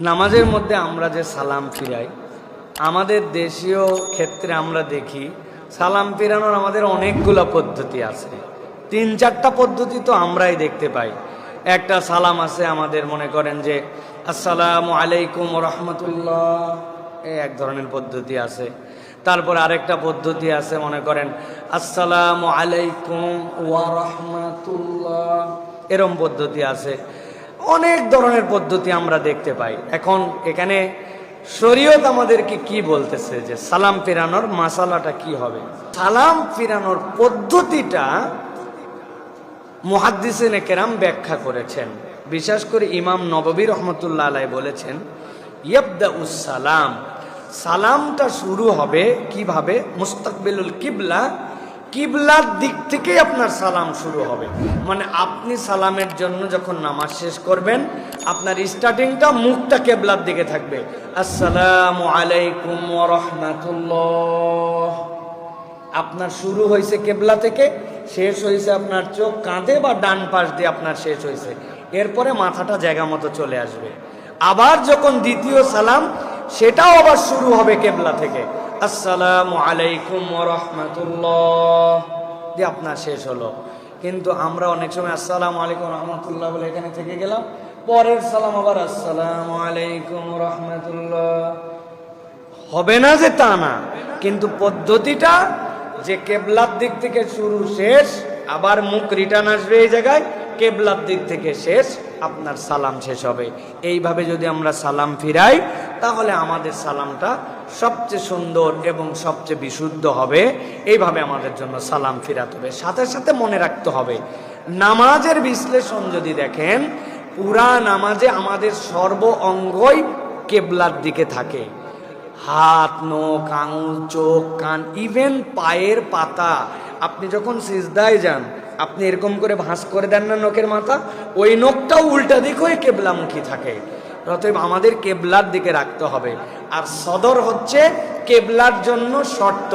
নামাজের মধ্যে আমরা যে সালাম ফিরাই, আমাদের দেশীয় ক্ষেত্রে আমরা দেখি, সালাম ফিরানোর আমাদের অনেকগুলো পদ্ধতি আছে। তিন চারটা পদ্ধতি তো আমরাই দেখতে পাই। একটা সালাম আছে আমাদের মনে করেন যে, আসসালামু আলাইকুম রহমতুল্লাহ। এক ধরনের পদ্ধতি আছে। তারপর আরেকটা পদ্ধতি আছে মনে করেন, আসসালামু আলাইকুম ওয়া রহমাতুল্লাহ। এরম পদ্ধতি আছে। অনেক ধরনের পদ্ধতি আমরা দেখতে পাই। এখন এখানে শরীয়ত আমাদেরকে কি বলতেছে যে সালাম ফিরানোর মাসালাটা কি হবে? সালাম ফিরানোর পদ্ধতিটা মুহাদ্দিসিন কেরাম ব্যাখ্যা করেছেন। বিশেষ করে ইমাম নববী রহমতুল্লাহ আলাই বলেছেন ইয়াবদা সালাম। সালামটা শুরু হবে কীভাবে? মুস্তাকবিলুল কিবলা কিবলার দিক থেকেই আপনার সালাম শুরু হবে। মানে আপনি সালামের জন্য যখন নামাজ শেষ করবেন, আপনার স্টার্টিংটা মুখটা কেবলার দিকে থাকবে। আসসালামু আলাইকুম রাহমাতুল্লাহ। আপনার শুরু হয়েছে কেবলা থেকে, শেষ হয়েছে আপনার চোখ কাঁধে বা ডান পাশ দিয়ে আপনার শেষ হয়েছে। এরপরে মাথাটা জায়গা মতো চলে আসবে। আবার যখন দ্বিতীয় সালাম, সেটাও আবার শুরু হবে কেবলা থেকে। আসসালামু আলাইকুম রহমতুল্লাহ। দিয়ে আপনার শেষ হলো। কিন্তু আমরা অনেক সময় আসসালামু আলাইকুম রহমতুল্লাহ বলে এখানে থেকে গেলাম। পরের সালাম আবার আসসালামু আলাইকুম রহমতুল্লাহ। হবে না যে তা না, কিন্তু পদ্ধতিটা যে কেবলার দিক থেকে শুরু শেষ, আবার মুখ রিটার্ন আসবে এই জায়গায়, কেবলার দিক থেকে শেষ আপনার সালাম শেষ হবে। এইভাবে যদি আমরা সালাম ফিরাই, তাহলে আমাদের সালামটা সবচেয়ে সুন্দর এবং সবচেয়ে বিশুদ্ধ হবে। এইভাবে আমাদের জন্য সালাম ফিরাতে হবে। সাথে সাথে মনে রাখতে হবে, নামাজের বিশ্লেষণ যদি দেখেন, পুরা নামাজে আমাদের সর্ব অঙ্গই কেবলার দিকে থাকে। হাত, নখ, আঙুল, চোখ, কান ইভেন পায়ের পাতা। আপনি যখন সিজদায় যান আপনি এরকম করে ভাঁজ করে দেন না নখের মাথা, ওই নখটাও উল্টা দিক হয়ে কেবলামুখী থাকে। অতএব আমাদের কেবলার দিকে রাখতে হবে। আর সদর হচ্ছে কেবলার জন্য শর্ত।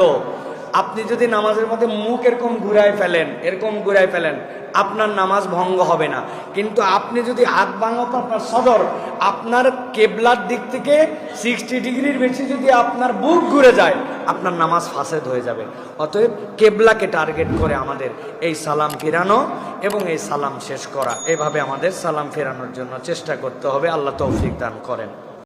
আপনি যদি নামাজের মধ্যে মুখ এরকম ঘুরায় ফেলেন, এরকম ঘুরায় ফেলেন আপনার নামাজ ভঙ্গ হবে না। কিন্তু আপনি যদি হাত ভাঙো তো আপনার সদর, আপনার কেবলার দিক থেকে সিক্সটি ডিগ্রির বেশি যদি আপনার বুক ঘুরে যায়, আপনার নামাজ ফাসেদ হয়ে যাবে। অতএব কেবলাকে টার্গেট করে আমাদের এই সালাম ফেরানো এবং এই সালাম শেষ করা। এভাবে আমাদের সালাম ফেরানোর জন্য চেষ্টা করতে হবে। আল্লাহ তৌফিক দান করেন।